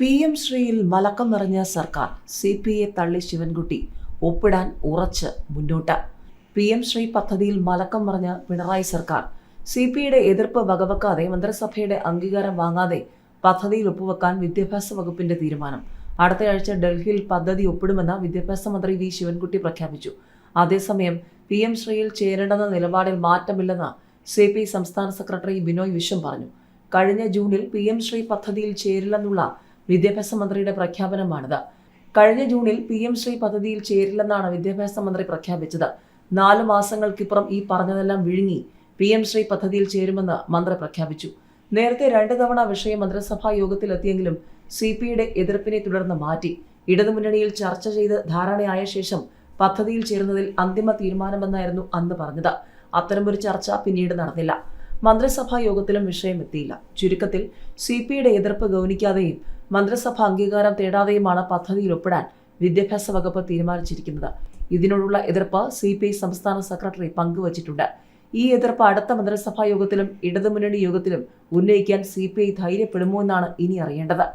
P M ശ്രീയിൽ മലക്കം നിറഞ്ഞ സർക്കാർ C P I തള്ളി ശിവൻകുട്ടി ഒപ്പിടാൻ ഉറച്ച് മുന്നോട്ട്. പി എം ശ്രീ പദ്ധതിയിൽ മലക്കം മറിഞ്ഞ പിണറായി സർക്കാർ സി പി ഐയുടെ എതിർപ്പ് വകവെക്കാതെ മന്ത്രിസഭയുടെ അംഗീകാരം വാങ്ങാതെ പദ്ധതിയിൽ ഒപ്പുവെക്കാൻ വിദ്യാഭ്യാസ വകുപ്പിന്റെ തീരുമാനം. അടുത്തയാഴ്ച ഡൽഹിയിൽ പദ്ധതി ഒപ്പിടുമെന്ന് വിദ്യാഭ്യാസ മന്ത്രി വി ശിവൻകുട്ടി പ്രഖ്യാപിച്ചു. അതേസമയം പി എം ശ്രീയിൽ ചേരേണ്ടെന്ന നിലപാടിൽ മാറ്റമില്ലെന്ന് സി പി ഐ സംസ്ഥാന സെക്രട്ടറി ബിനോയ് വിശ്വം പറഞ്ഞു. കഴിഞ്ഞ ജൂണിൽ പി എം ശ്രീ പദ്ധതിയിൽ ചേരില്ലെന്നുള്ള വിദ്യാഭ്യാസ മന്ത്രിയുടെ പ്രഖ്യാപനമാണിത്. കഴിഞ്ഞ ജൂണിൽ പി എം ശ്രീ പദ്ധതിയിൽ ചേരില്ലെന്നാണ് വിദ്യാഭ്യാസ മന്ത്രി പ്രഖ്യാപിച്ചത്. നാല് മാസങ്ങൾക്കിപ്പുറം ഈ പറഞ്ഞതെല്ലാം വിഴുങ്ങി പി എം ശ്രീ പദ്ധതിയിൽ ചേരുമെന്ന് മന്ത്രി പ്രഖ്യാപിച്ചു. നേരത്തെ രണ്ട് തവണ വിഷയം മന്ത്രിസഭാ യോഗത്തിലെത്തിയെങ്കിലും സി പി ഐയുടെ എതിർപ്പിനെ തുടർന്ന് മാറ്റി. ഇടതുമുന്നണിയിൽ ചർച്ച ചെയ്ത് ധാരണയായ ശേഷം പദ്ധതിയിൽ ചേരുന്നതിൽ അന്തിമ തീരുമാനമെന്നായിരുന്നു അന്ന് പറഞ്ഞത്. അത്തരമൊരു ചർച്ച പിന്നീട് നടന്നില്ല. മന്ത്രിസഭാ യോഗത്തിലും വിഷയം എത്തിയില്ല ചുരുക്കത്തിൽ സി പി ഐയുടെ എതിർപ്പ് ഗൗനിക്കാതെയും മന്ത്രിസഭ അംഗീകാരം തേടാതെയുമാണ് പദ്ധതിയിൽ ഒപ്പിടാൻ വിദ്യാഭ്യാസ വകുപ്പ് തീരുമാനിച്ചിരിക്കുന്നത്. ഇതിനോടുള്ള എതിർപ്പ് സി പി ഐ സംസ്ഥാന സെക്രട്ടറി പങ്കുവച്ചിട്ടുണ്ട്. ഈ എതിർപ്പ് അടുത്ത മന്ത്രിസഭാ യോഗത്തിലും ഇടതുമുന്നണി യോഗത്തിലും ഉന്നയിക്കാൻ സി പി ഐ ധൈര്യപ്പെടുമോ എന്നാണ് ഇനി അറിയേണ്ടത്.